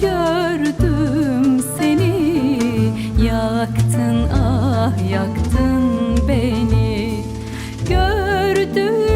gördüm seni. Yaktın ah yaktın beni. Gördüm.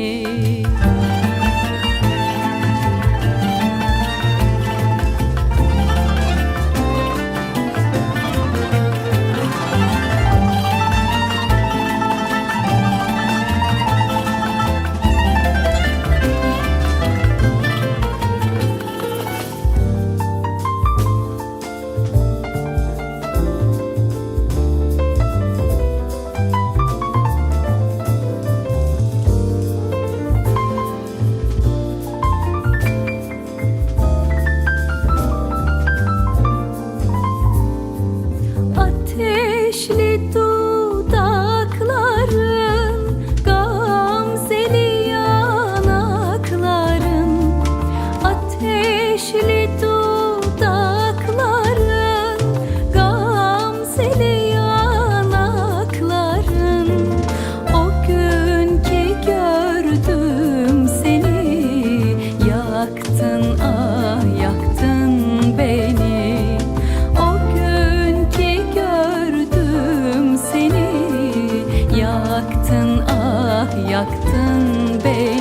face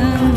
sun.